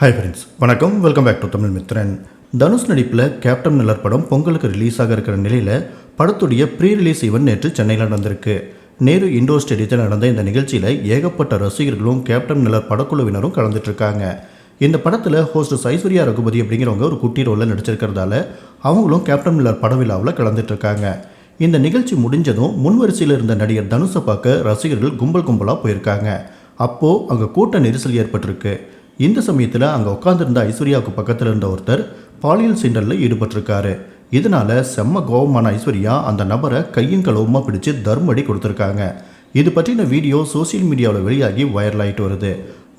Hi friends வணக்கம். Welcome back to Tamil Mithran. Dhanush நடிப்பில் captain நல்லர் படம் பொங்கலுக்கு ரிலீஸ் ஆக இருக்கிற நிலையில் படத்துடைய ப்ரீ ரிலீஸ் ஈவெண்ட் நேற்று சென்னையில் நடந்திருக்கு. நேரு இண்டோர் ஸ்டேடியத்தில் நடந்த இந்த நிகழ்ச்சியில் ஏகப்பட்ட ரசிகர்களும் கேப்டன் நல்லர் படக்குழுவினரும் கலந்துட்டு இருக்காங்க. இந்த படத்தில் ஹோஸ்ட் ஐஸ்வர்யா ரகுபதி அப்படிங்கிறவங்க ஒரு குட்டி ரோலில் நடிச்சிருக்கிறதால அவங்களும் கேப்டன் மில்லர் பட விழாவில் கலந்துட்டுருக்காங்க. இந்த நிகழ்ச்சி முடிஞ்சதும் முன்வரிசையில் இருந்த நடிகர் தனுஷை பார்க்க ரசிகர்கள் கும்பல் கும்பலாக போயிருக்காங்க. அப்போது அங்கே கூட்ட நெரிசல் ஏற்பட்டிருக்கு. இந்த சமயத்தில் அங்கே உட்காந்துருந்த ஐஸ்வர்யாவுக்கு பக்கத்தில் இருந்த ஒருத்தர் பாலியல் சீண்டலில் ஈடுபட்டிருக்காரு. இதனால செம்ம கோபமான ஐஸ்வர்யா அந்த நபரை கையும் கலவுமாக பிடிச்சு தர்மடி கொடுத்துருக்காங்க. இது பற்றின வீடியோ சோஷியல் மீடியாவில் வெளியாகி வைரல் ஆகிட்டு வருது.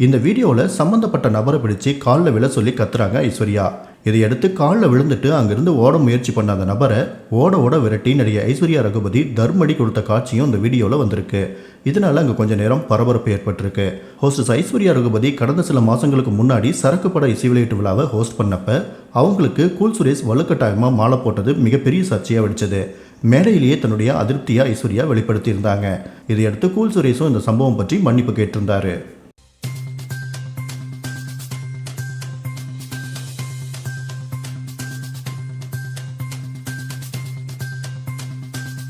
இந்த வீடியோவில் சம்மந்தப்பட்ட நபரை பிடிச்சி காலில் விழ சொல்லி கத்துறாங்க ஐஸ்வர்யா. இதையடுத்து காலில் விழுந்துட்டு அங்கிருந்து ஓட முயற்சி பண்ண அந்த நபரை ஓட ஓட விரட்டி நடிகை ஐஸ்வர்யா ரகுபதி தர்மடி கொடுத்த காட்சியும் இந்த வீடியோவில் வந்திருக்கு. இதனால அங்கே கொஞ்ச நேரம் பரபரப்பு ஏற்பட்டிருக்கு. ஹோஸ்டஸ் ஐஸ்வர்யா ரகுபதி கடந்த சில மாதங்களுக்கு முன்னாடி சரக்கு பட இசை விளையாட்டு விழாவை ஹோஸ்ட் பண்ணப்ப அவங்களுக்கு கூல் சுரேஷ் வலுக்கட்டாயமாக மாலை போட்டது மிகப்பெரிய சர்ச்சையாக வெடிச்சது. மேடையிலேயே தன்னுடைய அதிருப்தியாக ஐஸ்வர்யா வெளிப்படுத்தியிருந்தாங்க. இதையடுத்து கூல் சுரேஷும் இந்த சம்பவம் பற்றி மன்னிப்பு கேட்டிருந்தாரு.